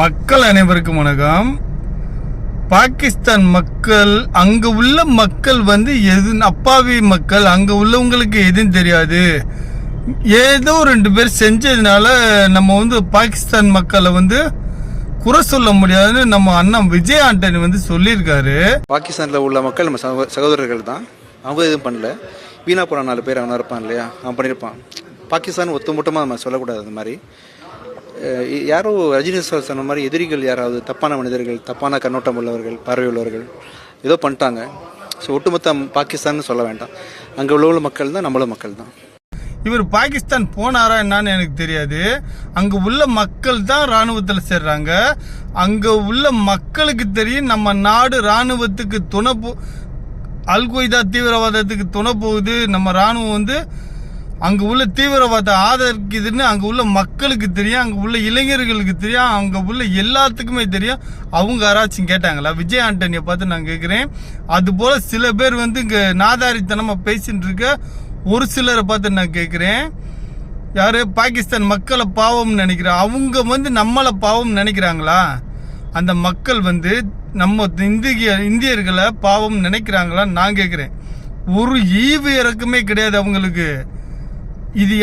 மக்கள் அனைவருக்கும் வணக்கம். பாகிஸ்தான் மக்கள் அங்க உள்ள மக்கள் வந்து எது அப்பாவி மக்கள் அங்க உள்ளவங்களுக்கு எதுவும் தெரியாது. ஏதோ ரெண்டு பேர் செஞ்சதுனால நம்ம வந்து பாகிஸ்தான் மக்களை வந்து குறை சொல்ல முடியாதுன்னு நம்ம அண்ணன் விஜய் ஆண்டனி வந்து சொல்லியிருக்காரு. பாகிஸ்தானில் உள்ள மக்கள் நம்ம சகோ சகோதரர்கள் தான். அவங்க எதுவும் பண்ணல. வீணா போன நாலு பேர் அவனா இருப்பான் இல்லையா? அவன் பண்ணியிருப்பான். பாகிஸ்தான் ஒத்துமொட்டமாக நம்ம சொல்லக்கூடாது அந்த மாதிரி. யாரோ ரஜினி சார் சொன்ன மாதிரி எதிரிகள் யாராவது தப்பான மனிதர்கள் தப்பான கண்ணோட்டம் உள்ளவர்கள் பார்வை உள்ளவர்கள் ஏதோ பண்ணிட்டாங்க. ஸோ ஒட்டுமொத்த பாகிஸ்தான் சொல்ல வேண்டாம். அங்கே உள்ள மக்கள் தான் நம்மளும் மக்கள் தான். இவர் பாகிஸ்தான் போனாரா என்னன்னு எனக்கு தெரியாது. அங்கே உள்ள மக்கள் தான் இராணுவத்தில் சேர்றாங்க. அங்கே உள்ள மக்களுக்கு தெரியும் நம்ம நாடு ராணுவத்துக்கு துணை போ அல்கொய்தா தீவிரவாதத்துக்கு துணை போகுது. நம்ம ராணுவம் வந்து அங்கே உள்ள தீவிரவாதத்தை ஆதரிக்குதுன்னு அங்கே உள்ள மக்களுக்கு தெரியும் அங்கே உள்ள இளைஞர்களுக்கு தெரியும் அங்கே உள்ள எல்லாத்துக்குமே தெரியும். அவங்க யாராச்சும் கேட்டாங்களா? விஜய் ஆண்டனியை பார்த்து நான் கேட்குறேன் அதுபோல் சில பேர் வந்து இங்கே நாதாரித்தனமாக பேசிகிட்டு இருக்க ஒரு சிலரை பார்த்து நான் கேட்குறேன் யார்? பாகிஸ்தான் மக்களை பாவம் நினைக்கிறேன் அவங்க வந்து நம்மளை பாவம் நினைக்கிறாங்களா? அந்த மக்கள் வந்து நம்ம இந்திய இந்தியர்களை பாவம் நினைக்கிறாங்களான்னு நான் கேட்குறேன் ஒரு ஈவு இறக்குமே கிடையாது அவங்களுக்கு. İlyas